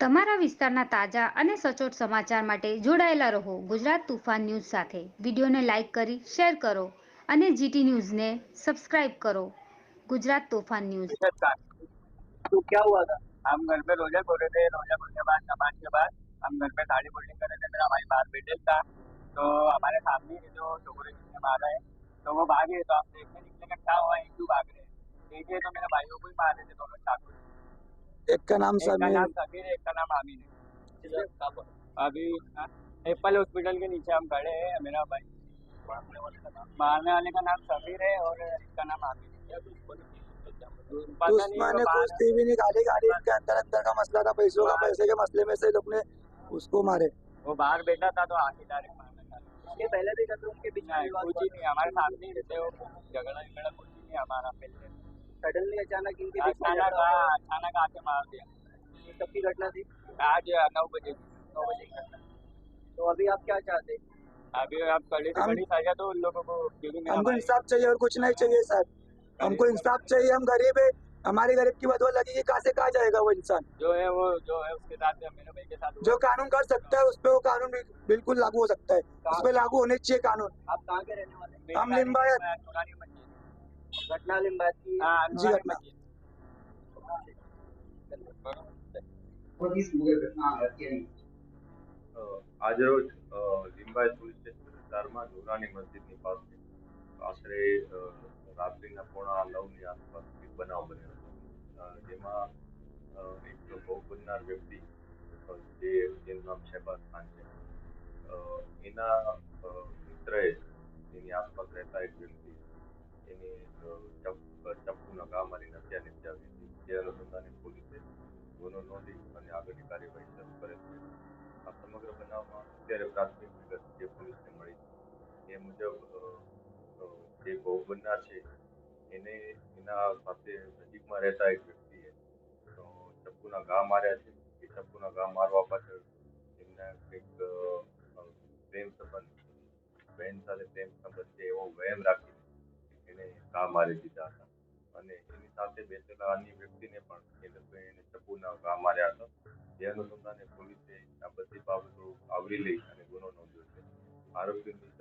તમારા વિસ્તારના તાજા અને સચોટ સમાચાર માટે જોડાયેલા રહો ગુજરાત તુફાન ન્યૂઝ સાથે વિડીયોને લાઇક કરી શેર કરો અને જીટી ન્યૂઝને સબસ્ક્રાઇબ કરો ગુજરાત તોફાન ન્યૂઝ निषद का तो क्या हुआ था हम घर पे रोजा खोले थे रोजा खोलने के बाद नमाज के बाद हम घर पे साड़ी फोल्डिंग कर रहे थे मेरा भाई बाहर बैठे था तो हमारे सामने ही जो छोकरे जिसने मारा है तो वो भागे तो हम देखने निकले कि क्या हुआ है क्यों भाग रहे हैं देखिए तो मेरे भाइयों को ही मारे थे दोनों चाकू एक का नाम एक का समीर नाम समीर है एक का नाम आमीन है? अभी एप्पल हॉस्पिटल के नीचे हम खड़े हैं मेरा भाई। मारने वाले का नाम? समीर है और इसका नाम आमीन है। दुश्मन कुश्ती भी निकाली गाड़ी के अंदर अंदर का मसला था पैसों का पैसे के मसले में से लोग ने उसको मारे। वो बाहर बैठा था तो आके डायरेक्ट मारना पहले भी कभी उनके बीच में कुछ ही नहीं हमारे सामने ही रहते हो झगड़ा झगड़ा कुछ ही नहीं हमारा पहले। सडनली अचानक इनके बीच में अचानक। हाँ, अचानक आके मार दिया। ये कब की घटना थी? आज नौ बजे नौ बजे की घटना। तो अभी आप क्या चाहते हैं? अभी आप कड़ी से कड़ी सजा दो उन लोगों को हमको इंसाफ चाहिए और कुछ नहीं चाहिए सर। हमको इंसाफ चाहिए हम गरीब है। हमारे गरीब की बदवा लगेगी कहाँ से कहाँ जाएगा वो इंसान? जो है वो जो है उसके साथ में मेरे भाई के साथ जो कानून कर सकता है उस पर वो कानून भी बिल्कुल लागू हो सकता है। उस पर लागू होने चाहिए कानून। आप कहाँ के रहने वाले हम लिम्बायत। આજરોજ લીંબાઈ પોલીસ સ્ટેશન વિસ્તારમાં ઢોરાની મસ્જિદની પાસે આશરે રાત્રિના પોણા નવની આસપાસ બનાવ બન્યો હતો. જેમાં એક ભોગ બનનાર વ્યક્તિ જે જેનું નામ શહેબાઝ ખાન છે. એના સમગ્ર બનાવમાં અત્યારે પ્રાથમિક વિગત જે પોલીસને મળી. છે એ મુજબ જે ભોગ બનનાર છે, એને એના સાથે નજીકમાં રહેતા એક વ્યક્તિએ ચપ્પુના ઘા માર્યા છે. એ ચપ્પુના ઘા મારવા પાછળ એમને કંઈક પ્રેમ સંબંધ બહેન સાથે પ્રેમ સંબંધ છે, એવો વહેમ રાખીને એને ઘા મારી દીધા હતા. અને એની સાથે બેસેલા અન્ય વ્યક્તિને પણ એ લોકોએ એને ચપ્પુના ઘા માર્યા હતા. જે અનુસંધાને પોલીસે આ બધી બાબતો આવરી લઈ અને ગુનો નોંધ્યો છે. આરોપીની